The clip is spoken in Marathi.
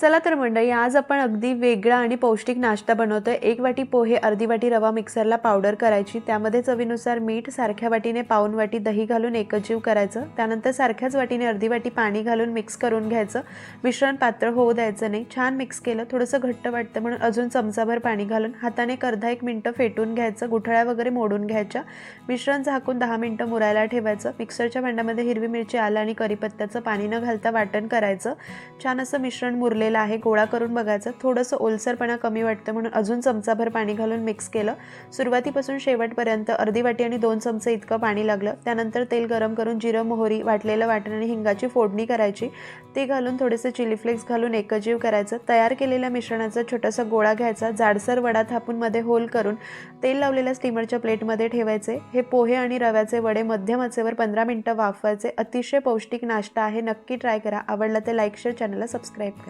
चला तर मंडळी आज आपण अगदी वेगळा आणि पौष्टिक नाश्ता बनवतोय. एक वाटी पोहे अर्धी वाटी रवा मिक्सरला पावडर करायची. त्यामध्ये चवीनुसार मीठ सारख्या वाटीने पाऊन वाटी दही घालून एकजीव करायचं. त्यानंतर सारख्याच वाटीने अर्धी वाटी पाणी घालून मिक्स करून घ्यायचं. मिश्रण पातळ होऊ द्यायचं नाही. छान मिक्स केलं थोडंसं घट्ट वाटतं म्हणून अजून चमचाभर पाणी घालून हाताने अर्धा एक मिनटं फेटून घ्यायचं. गुठळ्या वगैरे मोडून घ्यायच्या. मिश्रण झाकून दहा मिनटं मुरायला ठेवायचं. मिक्सरच्या भांड्यामध्ये हिरवी मिरची आलं आणि करीपत्त्याचं पाणी न घालता वाटण करायचं. छान असं मिश्रण मुरले मुरलेलं आहे गोळा करून बघायचं. थोडंसं ओलसरपणा कमी वाटतं म्हणून अजून चमचाभर पाणी घालून मिक्स केलं. सुरुवातीपासून शेवटपर्यंत अर्धी वाटी आणि दोन चमचे इतकं पाणी लागलं. त्यानंतर तेल गरम करून जिरं मोहरी वाटलेलं वाटण आणि हिंगाची फोडणी करायची. ते घालून थोडेसे चिली फ्लेक्स घालून एकजीव करायचं. तयार केलेल्या मिश्रणाचा छोटासा गोळा घ्यायचा. जाडसर वडा थापूनमध्ये होल करून तेल लावलेल्या स्टीमरच्या प्लेटमध्ये ठेवायचे. हे पोहे आणि रव्याचे वडे मध्यम आचेवर पंधरा मिनटं वाफवायचे. अतिशय पौष्टिक नाश्ता आहे. नक्की ट्राय करा. आवडला ते लाईक शेअर चॅनलला सबस्क्राईब करा.